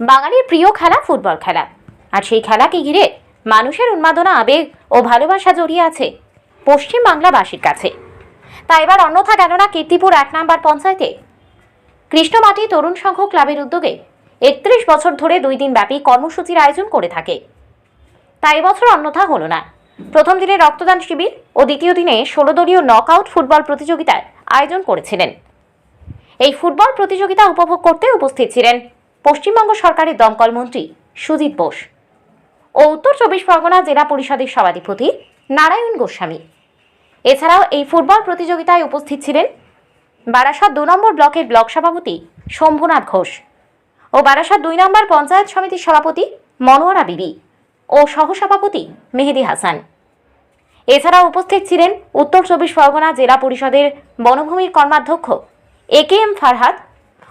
বাঙালির প্রিয় খেলা ফুটবল খেলা। আর সেই খেলাকে ঘিরে মানুষের উন্মাদনা, আবেগ ও ভালোবাসা জড়িয়ে আছে পশ্চিম বাংলাবাসীর কাছে। তা এবার অন্যথা গেল না কীর্তিপুর এক নাম্বার পঞ্চায়েতে? কৃষ্ণমাটি তরুণ সংঘ ক্লাবের উদ্যোগে একত্রিশ বছর ধরে দুই দিন ব্যাপী কর্মসূচির আয়োজন করে থাকে। তা এবছর অন্যথা হলো না। প্রথম দিনে রক্তদান শিবির ও দ্বিতীয় দিনে ষোলো দলীয় নকআউট ফুটবল প্রতিযোগিতার আয়োজন করেছিলেন। এই ফুটবল প্রতিযোগিতা উপভোগ করতে উপস্থিত ছিলেন পশ্চিমবঙ্গ সরকারের দমকল মন্ত্রী সুজিত বোস ও উত্তর চব্বিশ পরগনা জেলা পরিষদের সভাধিপতি নারায়ণ গোস্বামী। এছাড়াও এই ফুটবল প্রতিযোগিতায় উপস্থিত ছিলেন বারাসাত দু নম্বর ব্লকের ব্লক সভাপতি শম্ভুনাথ ঘোষ ও বারাসাত দুই নম্বর পঞ্চায়েত সমিতির সভাপতি মনোয়ারা বিবি ও সহসভাপতি মেহেদি হাসান। এছাড়া উপস্থিত ছিলেন উত্তর চব্বিশ পরগনা জেলা পরিষদের বনভূমির কর্মাধ্যক্ষ এ কে এম ফারহাদ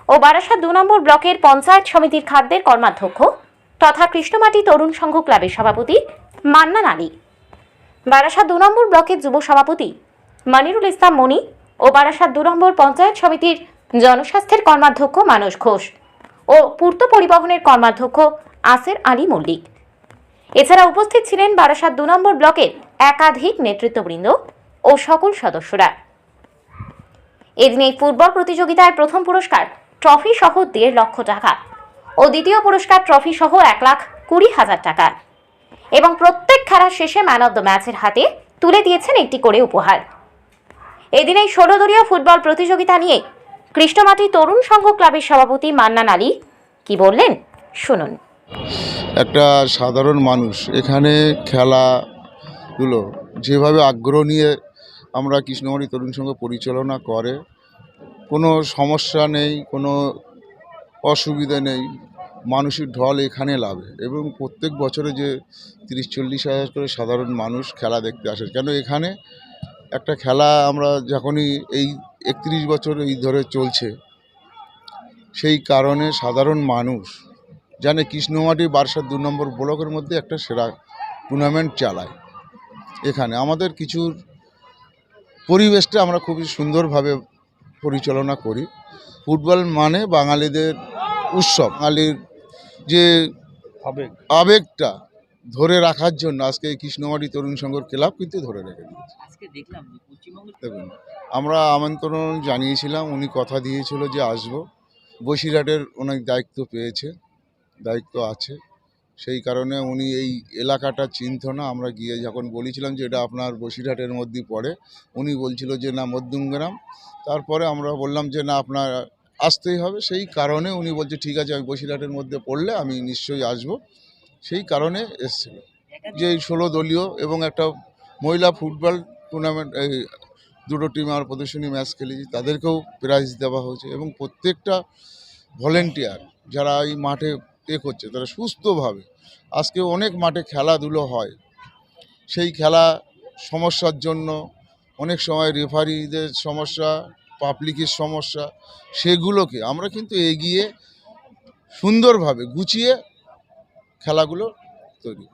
ও বারাসাত দু নম্বর ব্লকের পঞ্চায়েত সমিতির খাদ্যের কর্মাধ্যক্ষ তথা কৃষ্ণমাটি তরুণ সংঘ ক্লাবের সভাপতি মান্নান আলী বারাসাত দু নম্বর ব্লকের যুব সভাপতি মানিরুল ইসলাম মনি ও বারাসাত দু নম্বর পঞ্চায়েত সমিতির জনস্বাস্থ্যের কর্মাধ্যক্ষ মানস ঘোষ ও পূর্ত পরিবহনের কর্মাধ্যক্ষ আসের আলী মল্লিক। এছাড়া উপস্থিত ছিলেন বারাসাত দু নম্বর ব্লকের একাধিক নেতৃত্ববৃন্দ ও সকল সদস্যরা। এদিন এই ফুটবল প্রতিযোগিতায় প্রথম পুরস্কার ট্রফি সহ দেড় লক্ষ টাকা ও দ্বিতীয় পুরস্কার ট্রফি সহ এক লাখ কুড়ি হাজার টাকা। এবং প্রত্যেক খেলার শেষে ম্যান অব দ্য ম্যাচের হাতে তুলে দিয়েছেন একটি করে উপহার। এদিন এই ষোলো দলীয় ফুটবল প্রতিযোগিতা নিয়ে কৃষ্ণমাটি তরুণ সংঘ ক্লাবের সভাপতি মান্নান আলী কি বললেন শুনুন। একটা সাধারণ মানুষ, এখানে খেলাধুলো যেভাবে আগ্রহ নিয়ে আমরা কৃষ্ণমণি তরুণ সংঘ পরিচালনা করে কোনো সমস্যা নেই, কোনো অসুবিধা নেই, মানুষের ঢল এখানে লাভে। এবং প্রত্যেক বছরে যে তিরিশ, চল্লিশ হাজার করে সাধারণ মানুষ খেলা দেখতে আসে, কেন এখানে একটা খেলা আমরা যখনই এই একত্রিশ বছর এই ধরে চলছে, সেই কারণে সাধারণ মানুষ জানে কৃষ্ণমাটি বারসাত দু নম্বর ব্লকের মধ্যে একটা সেরা টুর্নামেন্ট চালায় এখানে। আমাদের কিছুর পরিবেশটা আমরা খুবই সুন্দরভাবে পরিচালনা করি। ফুটবল মানে বাঙালিদের উৎসব। বাঙালির যে আবেগ। আবেগটা ধরে রাখার জন্য আজকে এই কৃষ্ণমাটি তরুণ সংঘর ক্লাব কিন্তু ধরে রেখে দিয়েছে। আজকে দেখলাম যে পশ্চিমবঙ্গ দেখুন আমরা আমন্ত্রণ জানিয়েছিলাম উনি কথা দিয়েছিল যে আসব। বসিরহাটের অনেক দায়িত্ব পেয়েছে দায়িত্ব আছে। সেই কারণে উনি এই এলাকাটা চিনত না। আমরা গিয়ে যখন বলেছিলাম যে এটা আপনার বসিরহাটের মধ্যে পড়ে, উনি বলছিল যে না মধ্যমগ্রাম তারপরে আমরা বললাম যে না, আপনার আসতেই হবে। সেই কারণে উনি বলছে, ঠিক আছে, আমি বসিরহাটের মধ্যে পড়লে আমি নিশ্চয়ই আসব। সেই কারণে এসেছিল। যে এই ষোলো দলীয় এবং একটা মহিলা ফুটবল টুর্নামেন্ট, এই দুটো টিম আমার প্রদর্শনী ম্যাচ খেলেছি, তাদেরকেও প্রাইজ দেওয়া হয়েছে এবং প্রত্যেকটা ভলেন্টিয়ার যারা এই মাঠে এ করছে, তারা সুস্থভাবে। আজকে অনেক মাঠে খেলাধুলো হয়। সেই খেলা সমস্যার জন্য অনেক সময় রেফারিদের সমস্যা, পাবলিকের সমস্যা, সেগুলোকে আমরা কিন্তু এগিয়ে সুন্দরভাবে গুছিয়ে খেলাগুলো তৈরি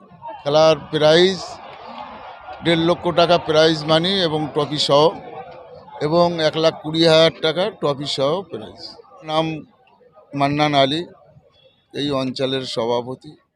খেলার প্রাইজ দেড় লক্ষ টাকা প্রাইজ মানি এবং ট্রফি সহ এবং এক লাখ কুড়ি হাজার টাকা ট্রফি সহ প্রাইজ নাম মান্নান আলী। এই অঞ্চলের সভাপতি।